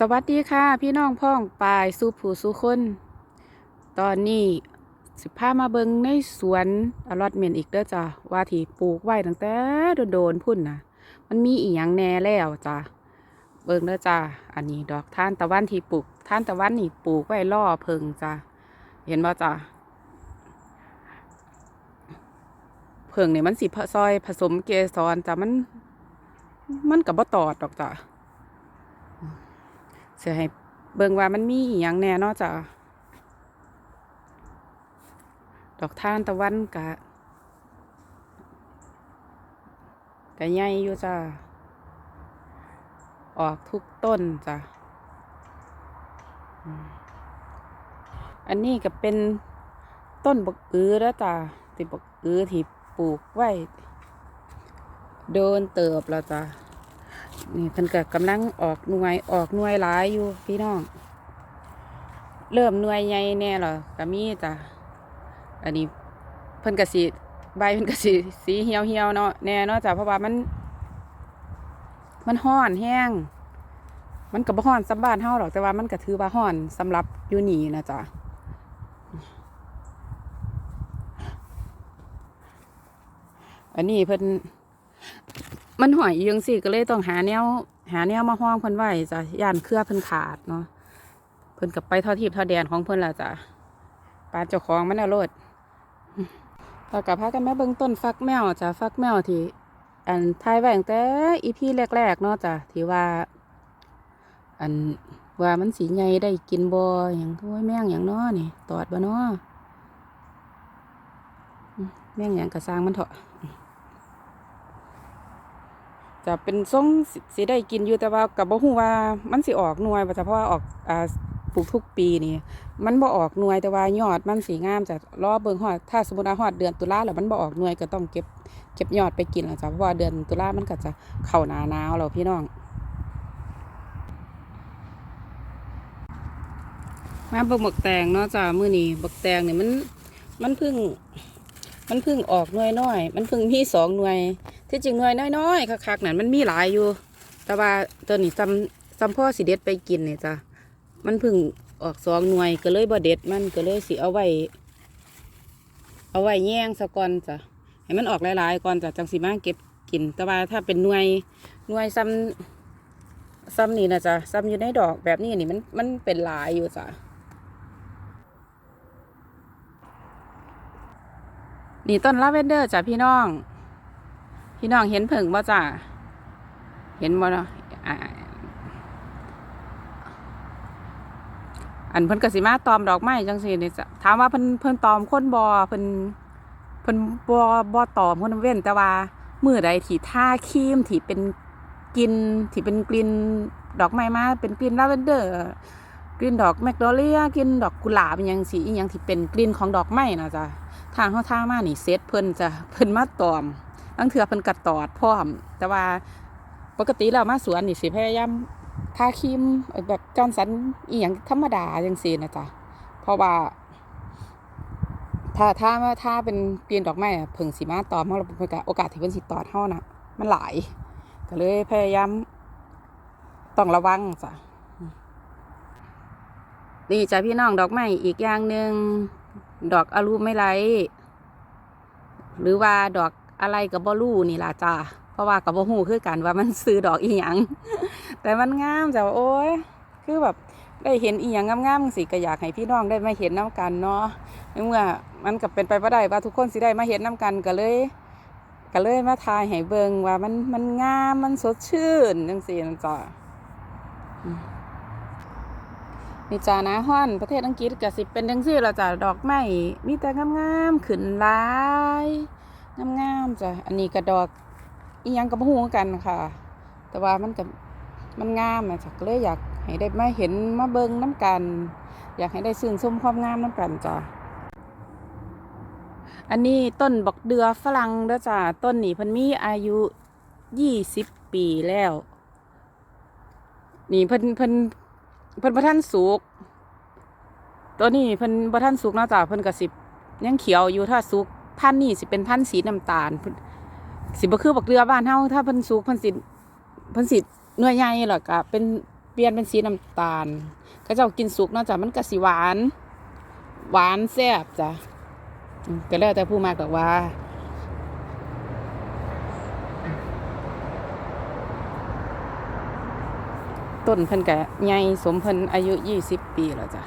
สวัสดีค่ะพี่น้องพ้องปายสู่ผู้สู่คน ตอนนี้สิพามาเบิงในสวนอลอตเมนอีกเด้อจ้ะว่าที่ปลูกไว้ตั้งแต่โดนๆพุ่นนะมันมีอีหยังแน่แล้วจ้ะเบิงเด้อจ้ะอันนี้ดอกท่านตะวันที่ปลูกท่านตะวันนี่ปลูกไว้ล่อเพิงจ้ะเห็นบ่จ้ะเพิงนี่มันสิผซอยผสมเกสรจ้ะมัน มันกับบ่ตอดดอกจ้ะ เสียให้เบิ่งว่ามันมีอหย่างแน่นอกจากดอกทานตะวันกะกะใหญ่อยู่จ้าออกทุกต้นจ้ะอันนี้ก็เป็นต้นบักอือแล้วจ้ะที่บักอือที่ปลูกไว้ โดนเติบแล้วจ้ะ นี่เพิ่นก็กำลังออกหน่วยออกหน่วยหลายอยู่พี่น้อง เริ่มหน่วยใหญ่แน่หรอก็มีจ้ะอันนี้เพิ่นก็สิใบเพิ่นก็สิสีเหี่ยวเหี่ยวเนาะแน่เนาะจ้ะเพราะว่ามัน มันห้อนแห้ง มันก็บ่ห้อนสำบ้านเฮาหรอกแต่ว่ามันก็ถือว่าห้อนสำหรับอยู่นี่นะจ้ะอันนี้เพิ่น มันหอยยังสิก็เลยต้องหาแนวหาแนวมาห้องเพิ่นไว้จ้ะย่านเครือเพิ่นขาดเนาะเพิ่นกับไปทอดทิพย์ทอดแดนของเพิ่นละจ้ะปาเจ้าของมันเอาโลดแล้วก็พากันมาเบิ่งต้นฟักแมวจ้ะฟักแมวที่อันทายไว้ตั้งแต่อีพีแรกๆเนาะจ้ะที่ว่า อันว่ามันสีใหญ่ได้กินบ่หยังโอ้ยแม่งหยังนาะนี่ ตอดบ่นาะอืมแม่งหยังก็สร้างมันเถอะ จะเป็นทรงสิสิได้กินอยู่แต่ว่ากับบ่ฮู้ว่ามันสิออกหน่วยบ่จ้ะเพราะว่าออกอ่าปลูกทุกปีนี่ มันบ่ออกหน่วยแต่ว่ายอดมันสีงามจะรอเบิ่งฮอดถ้าสมมุติว่าฮอดเดือนตุลาแล้วมันบ่ออกหน่วยก็ต้องเก็บเก็บยอดไปกินแล้วจ้ะเพราะว่าเดือนตุลามันก็จะเข้าหน้าหนาวแล้วพี่น้องมาเบิ่งบักแตงเนาะจ้ะมื้อนี้บักแตงนี่มันมันเพิ่ง มันเพิ่งออกหน่วยน้อย มันเพิ่งมีสองหน่วย ที่จริงหน่วยน้อยๆคักๆนั่นมันมีหลายอยู่ แต่ว่าตัวนี้ซ้ำซ้ำพ่อสิเด็ดไปกินเนี่ยจ้ะมันพิ่งออกสองหน่วยก็เลยบ่เด็ดมันก็เลยสิเอาไว้ เอาไว้แย่งสะก่อนจ้ะให้มันออกหลายๆก่อนจ้ะจังสิมาเก็บกิน แต่ว่าถ้าเป็นหน่วยหน่วยซ้ำซ้ำนี่นะจ้ะซ้ำอยู่ในดอกแบบนี้นี่มันมันเป็นหลายอยู่จ้ะนี่ต้นลาเวนเดอร์จ้ะพี่น้อง พี่น้องเห็นผึ่งบ่จ้ะเห็นบ่เนาะอันเพิ่นกสิมาตอมดอกไม้จังซี่นี่จ้ะถามว่าเพิ่นเพิ่นตอมคนบ่เพิ่นเพิ่นบ่บ่ตอมคนเว้นแต่ว่ามื้อใดที่ทาครีมที่เป็นกลิ่นที่เป็นกลิ่นดอกไม้มาเป็นกลิ่นลาเวนเดอร์กลิ่นดอกแมกโดเลียกลิ่นดอกกุหลาบยังสีอหยังที่เป็นกลิ่นของดอกไม้นะจ้ะทางเขาท่ามานี่เซตเพิ่นจะเพิ่นมาตอม ตั้งเถื่อเพิ่นกัดตอดพร้อม แต่ว่าปกติแล้วมาสวนนี่สิพยายามทาครีมแบบจอนสันอีหยังธรรมดาจังซี่นะจ๊ะเพราะว่าถ้าถ้าถ้าเป็นกลีนดอกไม้เพิ่งสิมาตอมเฮาแล้วเพิ่นโอกาสที่เพิ่นสิตอดเฮาน่ะมันหลายก็เลยพยายามต้องระวังจ้ะนี่จ้ะพี่น้องดอกไม้อีกอย่างหนึ่งดอกอลูไม่ไรหรือว่าดอก อะไรกับบอลูนี่ล่ะจ้าเพราะว่ากับบอหูคือกันว่ามันซื้อดอกอีหยังแต่มันงามจ้ะโอ้ยคือแบบได้เห็นอีหยังงามๆสิก็อยากให้พี่น้องได้มาเห็นน้กันเนาะในเมื่อมันก็เป็นไปบ่ได้ว่าทุกคนสิได้มาเห็นน้กันก็เลยก็เลยมาทายให้เบิงว่ามันมันงามมันสดชื่นจังซีนจ้ะนี่จ้านะฮอนประเทศอังกฤษก็สิเป็นจังซี่ละจ้ะดอกไม้มีแต่งามๆขึ้นหลาย งามๆจ้ะอันนี้ก็ดอกอียังก็บ่ฮู้คือกันค่ะ แต่ว่ามันก็มันงามนะจ้ะก็เลยอยากให้ได้มาเห็นมาเบิ่งน้ำกัน อยากให้ได้ชื่นชมความงามน้ำกันจ้ะอันนี้ต้นบักเดือฝรั่งเด้อจ้ะต้นนี้พิ่นมีอายุยี่สิบปีแล้ว นี่เพิ่นเพิ่นเพิ่นบ่ทันสุกตัวนี้เพิ่นบ่ทันสุกนะจ้ะเพิ่นก็สิบยังเขียวอยู่ถ้าสุก พันนี่สิเป็นพันสีน้ำตาลสิบ่คือบักเรือบ้านเฮาถ้าเพิ่นสุกเพิ่นสิเพิ่นสิหน่วยใหญ่แล้วก็เป็นเปลี่ยนเป็นสีน้ำตาลก็เจ้ากินสุกนาะจ้ะมันก็สิหวาน หวานแซ่บจ้ะก็แล้วแต่ผู้มากดอกว่าต้นเพิ่นก็ใหญ่สมเพิ่นอายุ20ปีแล้วจ้ะ